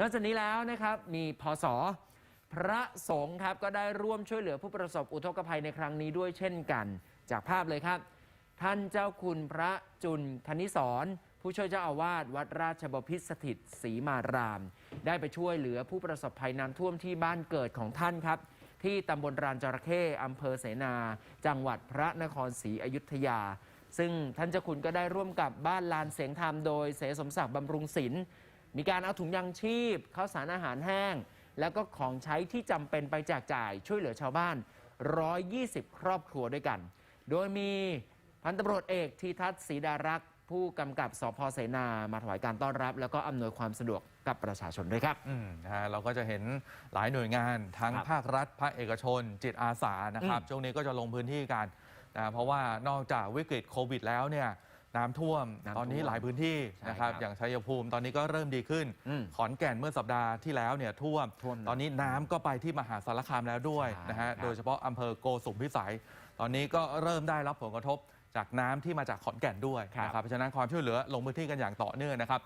นอกจากนี้แล้วนะครับมีพศพระสงฆ์ครับก็ได้ร่วมช่วยเหลือผู้ประสบอุทกภัยในครั้งนี้ด้วยเช่นกัน จากภาพเลยครับ ท่านเจ้าคุณพระจุลคณิสรผู้ช่วยเจ้าอาวาสวัดราชบพิตรสถิตศรีมาราม ได้ไปช่วยเหลือผู้ประสบภัยน้ำท่วมที่บ้านเกิดของท่านครับ ที่ตำบลรานจระเข้อำเภอเสนา จังหวัดพระนครศรีอยุธยา ซึ่งท่านเจ้าคุณก็ได้ร่วมกับบ้านลานเสียงธรรมโดยเสสมศักดิ์บำรุงศิลป์ มีการเอาถุงยางชีพข้าวสารอาหารแห้ง แล้วก็ของใช้ที่จำเป็นไปแจกจ่ายช่วยเหลือชาวบ้าน 120 ครอบครัวด้วยกัน โดยมีพันตำรวจเอกทีทัศน์ศรีดารักษ์ผู้กำกับสพเสนามาถวายการต้อนรับ แล้วก็อำนวยความสะดวกกับประชาชนด้วยครับ อืมนะฮะเราก็จะเห็นหลายหน่วยงานทั้งครับภาครัฐ ภาคเอกชน จิตอาสานะครับอืมช่วงนี้ก็จะลงพื้นที่กันนะเพราะว่านอกจากวิกฤตโควิดแล้วเนี่ย น้ำท่วม น้ำท่วมตอนนี้หลายพื้นที่ใช่นะครับครับ อย่างชัยภูมิตอนนี้ก็เริ่มดีขึ้น อืมขอนแก่นเมื่อสัปดาห์ที่แล้วเนี่ยท่วม ท่วมนะตอนนี้น้ำก็ไปที่มหาสารคามแล้วด้วยใช่นะฮะ ครับ โดยเฉพาะอำเภอโกสุมพิสัย ตอนนี้ก็เริ่มได้รับผลกระทบจากน้ำที่มาจากขอนแก่นด้วยนะครับ เพราะฉะนั้นความช่วยเหลือลงพื้นที่กันอย่างต่อเนื่องนะครับ